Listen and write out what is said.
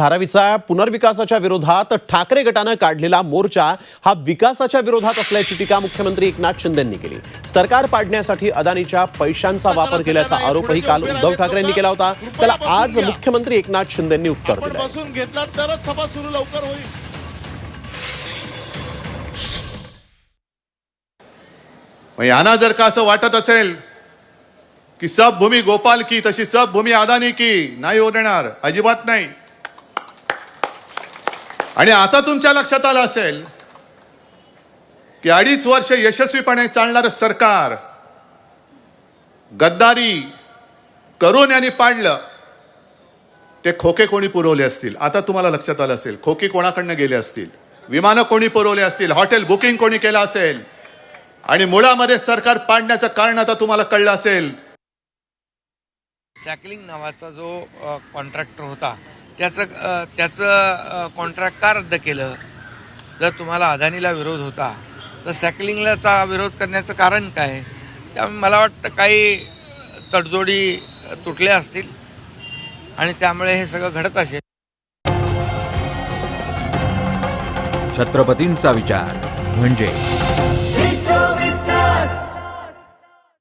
धारावीचा पुनर्विकासाच्या विरोधात ठाकरे गटानं काढलेला मोर्चा हा विकासाच्या विरोधात असल्याची टीका मुख्यमंत्री एकनाथ शिंदेंनी केली. सरकार पाडण्यासाठी अदानीच्या पैशांचा वापर केल्याचा आरोपही काल उद्धव ठाकरेंनी केला होता. त्याला आज मुख्यमंत्री एकनाथ शिंदेंनी उत्तर दिलं बसून घेतला तरच सभा सुरू लवकर होईल. यांना जर का असं वाटत असेल की सब भूमी गोपाल की तशी सब भूमी अदानी की नाही होणार अजिबात नाही. आणि आता तुमच्या लक्षात आलं असेल की अडीच वर्ष यशस्वीपणे चालणारं सरकार गद्दारी करून यांनी पाडलं ते खोके कोणी पुरवले असतील? आता तुम्हाला लक्षात आलं असेल खोके कोणाकडनं गेले असतील? विमानं कोणी पुरवले असतील? हॉटेल बुकिंग कोणी केलं असेल? आणि मुळामध्ये सरकार पाडण्याचं कारण आता तुम्हाला कळलं असेल. सॅकलिंग नावाचा जो कॉन्ट्रॅक्टर होता त्याचं त्याचं कॉन्ट्रॅक्ट का रद्द केलं? जर तुम्हाला अदानीला विरोध होता तर सॅकलिंगलाचा विरोध करण्याचं कारण काय? त्यामुळे मला वाटतं काही तडजोडी तुटल्या असतील आणि त्यामुळे हे सगळं घडत असेल. छत्रपतींचा विचार म्हणजे